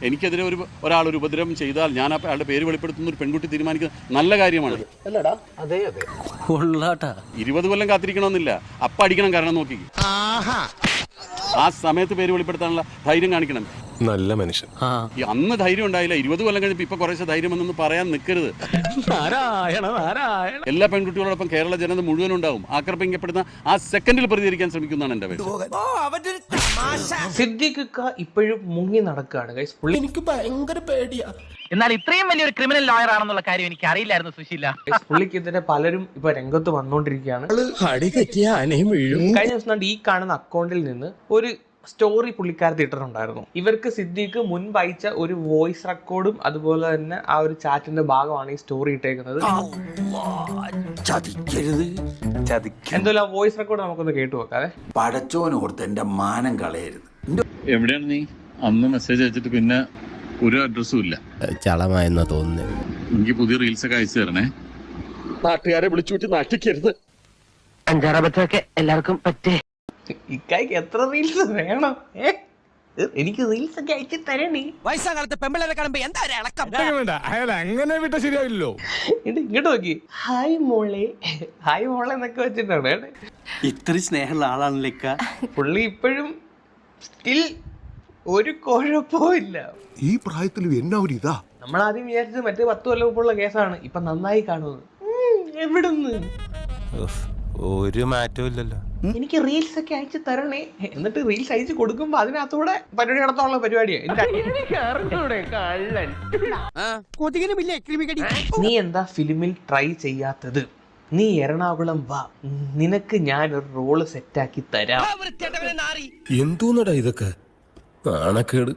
എനിക്കെതിരെ ഒരു ഒരാൾ ഒരു ഉപദ്രവം ചെയ്താൽ ഞാൻ അയാളുടെ പേര് വെളിപ്പെടുത്തുന്ന ഒരു പെൺകുട്ടി തീരുമാനിക്കുന്നത് നല്ല കാര്യമാണ്. അതെ അതെ. കൊള്ളാട്ടാ. ഇരുപത് കൊല്ലം കാത്തിരിക്കണമെന്നില്ല. അപ്പ അടിക്കണം കാരണം നോക്കി. ആ സമയത്ത് പേര് വെളിപ്പെടുത്താനുള്ള ധൈര്യം കാണിക്കണം. നല്ല മനുഷ്യൻ. ഈ അന്ന് ധൈര്യം ഉണ്ടായില്ല. ഇരുപത് കൊല്ലം കഴിഞ്ഞപ്പോ ഇപ്പൊ കുറേശ്ശെ ധൈര്യം എന്നൊന്ന് പറയാൻ നിൽക്കരുത് എല്ലാ പെൺകുട്ടികളോടൊപ്പം കേരള ജനത മുഴുവൻ ഉണ്ടാവും. ആക്രമിക്കപ്പെടുന്ന ആ സെക്കൻഡിൽ പ്രതികരിക്കാൻ ശ്രമിക്കുന്നതാണ് എന്റെ പേര് സിദ്ദിഖ് ഇപ്പോഴും മുങ്ങി നടക്കുകയാണ്. ഗൈസ് പുള്ളി എനിക്ക് ഭയങ്കര പേടിയാ. എന്നാൽ ഇത്രയും വലിയൊരു ക്രിമിനൽ ലോയർ ആണെന്നുള്ള കാര്യം എനിക്ക് അറിയില്ലായിരുന്നു സുശീല. പുള്ളിക്ക് പുള്ളിക്കെതിരെ പലരും ഇപ്പൊ രംഗത്ത് വന്നുകൊണ്ടിരിക്കുകയാണ്. കഴിഞ്ഞ ദിവസം ഈ കാണുന്ന അക്കൗണ്ടിൽ നിന്ന് ഒരു സ്റ്റോറി പുള്ളിക്കാരത്തി ഇട്ടിട്ടുണ്ടായിരുന്നു. ഇവർക്ക് സിദ്ദിഖ് മുൻപ് അയച്ച ഒരു വോയിസ് റെക്കോർഡും അതുപോലെ തന്നെ ആ ഒരു ചാറ്റിന്റെ ഭാഗമാണ് ഈ സ്റ്റോറി ഇട്ടേക്കുന്നത്. എന്തോ എന്തായാലും ആ വോയിസ് റെക്കോർഡ് നമുക്കൊന്ന് കേട്ടു വെക്കാതെ പടച്ചോനോർത്ത് എന്റെ മാനം കളയരുത്. എവിടെയാണ് നീ? അന്ന് മെസ്സേജ് അയച്ചിട്ട് പിന്നെ ഒരു അഡ്രസ്സും ഇല്ല. ചളമായെന്നാ തോന്നുന്നു. എനിക്ക് പുതിയ റീൽസ് ഒക്കെ അയച്ചു തരണേ. നാട്ടുകാരെ വിളിച്ചു കൂട്ടി നാട്ടിക്കരുത്. അഞ്ചാറബത്തൊക്കെ എല്ലാവർക്കും പറ്റേ. ഇക്കായ്ക്ക് എത്ര റീൽസ് വേണം? എനിക്ക് റീൽസ് ഒക്കെ അയച്ചു തരണേ. വയസ്സാകാലത്ത് പെമ്പിളരെ കാണുമ്പോ എന്താ ഒരു ഇളക്കം? വേണ്ട? അയാൾ അങ്ങനെ വിട്ട ശരിയാവില്ലല്ലോ. ഇങ്ങോട്ട് നോക്കി. ഹായ് മോളെ. ഹായ് മോളെ എന്നൊക്കെ വെച്ചിട്ടാണ്. ഇത്ര സ്നേഹമുള്ള ആളാണല്ലേക്ക പുള്ളി ഇപ്പോഴും സ്റ്റിൽ ഒരു കുഴപ്പവും ഇല്ല. ഈ പ്രായത്തിൽ എന്നാ ഒരു ഇതാ? നമ്മൾ ആദ്യം വിചാരിച്ചത് മറ്റേ പത്ത് കൊല്ലം മുമ്പുള്ള കേസാണ്. ഇപ്പൊ നന്നായി കാണുന്നത് എവിടുന്ന്? ഒരു മാറ്റവും ഇല്ലല്ലോ. എനിക്ക് റീൽസ് ഒക്കെ അയച്ചു തരണേ. എന്നിട്ട് റീൽസ് അയച്ചു കൊടുക്കുമ്പോ അതിനകത്തൂടെ പരിപാടി നടത്താനുള്ള പരിപാടിയാണ് നീ എന്താ ഫിലിമിൽ ട്രൈ ചെയ്യാത്തത്? നീ എറണാകുളം വാ. നിനക്ക് ഞാൻ ഒരു റോൾ സെറ്റാക്കി തരാം. എന്തോന്നടാ ഇതൊക്കെ? നാണക്കേട്.